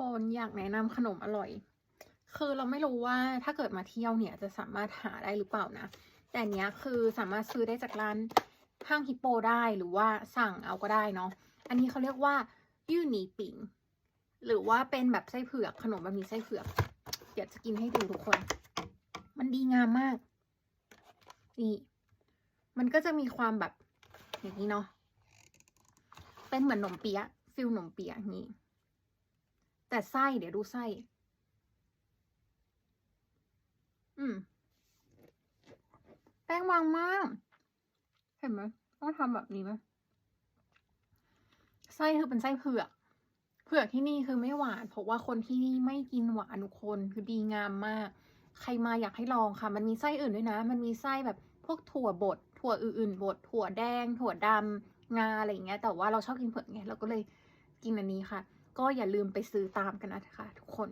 คนอยากแนะนำขนมอร่อย คือเราไม่รู้ว่าถ้าเกิดมาเที่ยวเนี่ยจะสามารถหาได้หรือเปล่านะ แต่เนี้ยคือสามารถซื้อได้จากร้านห้างฮิปโปได้หรือว่าสั่งเอาก็ได้เนาะ อันนี้เขาเรียกว่ายูนีปิงหรือว่าเป็นแบบไส้เผือกขนมแบบมีไส้เผือก เดี๋ยวจะกินให้ดูทุกคน มันดีงามมาก นี่ มันก็จะมีความแบบอย่างนี้เนาะ เป็นเหมือนหนมเปี๊ยะฟิลหนมเปี๊ยะนี้ แต่ไส้เดี๋ยวดูไส้ อืม แป้งบางมาก เห็นไหมต้องทำแบบนี้ไหมไส้คือเป็นไส้เผือก เผือกที่นี่คือไม่หวาน เพราะว่าคนที่นี่ไม่กินหวานทุกคนคือดีงามมาก ใครมาอยากให้ลองค่ะ มันมีไส้อื่นด้วยนะ มันมีไส้แบบพวกถั่วบด ถั่วอื่นๆบด ถั่วแดง ถั่วดำงาอะไรอย่างเงี้ย แต่ว่าเราชอบกินเผือกไง เราก็เลยกินอันนี้ค่ะ ก็อย่าลืมไปซื้อตามกันนะคะทุกคน